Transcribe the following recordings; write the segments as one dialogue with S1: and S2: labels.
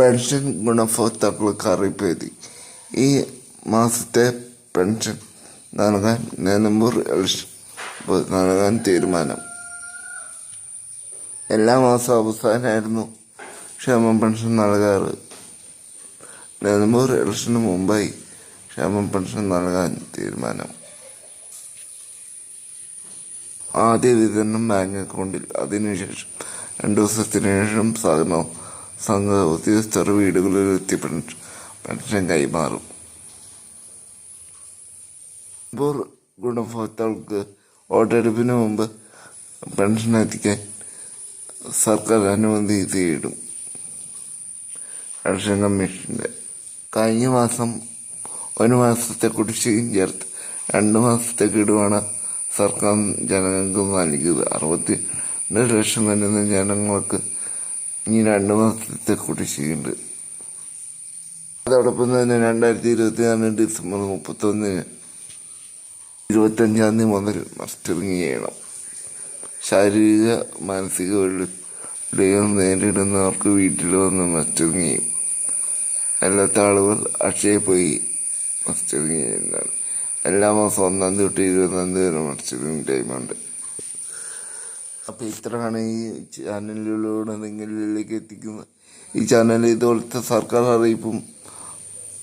S1: Pension ഗുണഭോക്താക്കൾക്ക് എഴുതി ഈ മാസത്തെ പെൻഷൻ നൽകാൻ നിലമ്പൂർ ഇലക്ഷൻ നൽകാൻ തീരുമാനം. എല്ലാ മാസവും അവസാനമായിരുന്നു ക്ഷേമ പെൻഷൻ നൽകാറ്. നിലമ്പൂർ ഇലക്ഷന് മുമ്പായി ക്ഷേമ പെൻഷൻ നൽകാൻ തീരുമാനം. ആദ്യ വിതരണം ബാങ്ക് അക്കൗണ്ടിൽ അതിനുശേഷം രണ്ടു ദിവസത്തിനു ശേഷം സംഘ ഉദ്യോഗസ്ഥർ വീടുകളിൽ എത്തി പെൻഷൻ പെൻഷൻ കൈമാറും. ഇപ്പോൾ ഗുണഭോക്താക്കൾക്ക് വോട്ടെടുപ്പിന് മുമ്പ് പെൻഷൻ എത്തിക്കാൻ സർക്കാർ അനുമതി തേടും. ഇലക്ഷൻ കമ്മീഷന്റെ കഴിഞ്ഞ മാസം ഒരു മാസത്തെ കുടിശ്ശികയും ചേർത്ത് രണ്ട് മാസത്തെ കിടുവാണ് സർക്കാർ ജനങ്ങൾക്ക് നൽകിയത്. അറുപത്തി രണ്ട് ലക്ഷം വരുന്ന ജനങ്ങൾക്ക് ഇനി രണ്ട് മാസത്തെ കുടിശ്ശികയുണ്ട്. അതോടൊപ്പം തന്നെ രണ്ടായിരത്തി ഇരുപത്തി നാല് ഡിസംബർ മുപ്പത്തൊന്നിന് ഇരുപത്തഞ്ചാം തീയതി മുതൽ മസ്റ്ററിങ് ചെയ്യണം ശാരീരിക മാനസിക വെല്ലുവിളികൾ നേരിടുന്നവർക്ക് വീട്ടിൽ വന്ന് മസ്റ്ററിങ് ചെയ്യും അല്ലാത്ത ആളുകൾ അക്ഷയ പോയി മസ്റ്ററിങ് ചെയ്യുന്നതാണ് എല്ലാ മാസം ഒന്നാം തീയതി തൊട്ട് ഇരുപതാം തീയതി വരെ മസ്റ്ററിങ് ടൈമുണ്ട്. അപ്പോൾ ഇത്രയാണ് ഈ ചാനലിലൂടെ നിങ്ങളിലേക്ക് എത്തിക്കുന്നത്. ഈ ചാനൽ ഇതുപോലത്തെ സർക്കാർ അറിയിപ്പും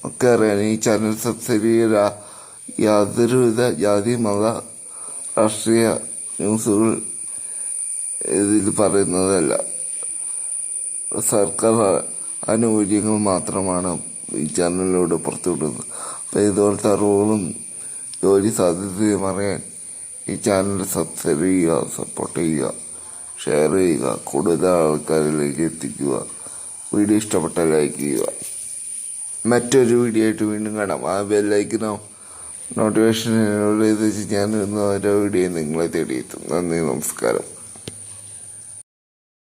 S1: ഒക്കെ അറിയാൻ ഈ ചാനൽ സബ്സിഡി യാതൊരുവിധ ജാതി മത രാഷ്ട്രീയ ന്യൂസുകൾ ഇതിൽ പറയുന്നതല്ല. സർക്കാർ ആനുകൂല്യങ്ങൾ മാത്രമാണ് ഈ ചാനലിലൂടെ പുറത്തുവിടുന്നത്. അപ്പോൾ ഇതുപോലത്തെ അറിവുകളും ജോലി സാധ്യതയും അറിയാൻ ഈ ചാനൽ സബ്സ്ക്രൈബ് ചെയ്യുക സപ്പോർട്ട് ചെയ്യുക ഷെയർ ചെയ്യുക കൂടുതൽ ആൾക്കാരിലേക്ക് എത്തിക്കുക വീഡിയോ ഇഷ്ടപ്പെട്ട ലൈക്ക് ചെയ്യുക. മറ്റൊരു വീഡിയോ ആയിട്ട് വീണ്ടും കാണാം. ആ ബെല്ലൈക്കനോ നോട്ടിഫിക്കേഷൻ ഞാൻ ഇന്ന് ഓരോ വീഡിയോ നിങ്ങളെ തേടിയെത്തും. നന്ദി നമസ്കാരം.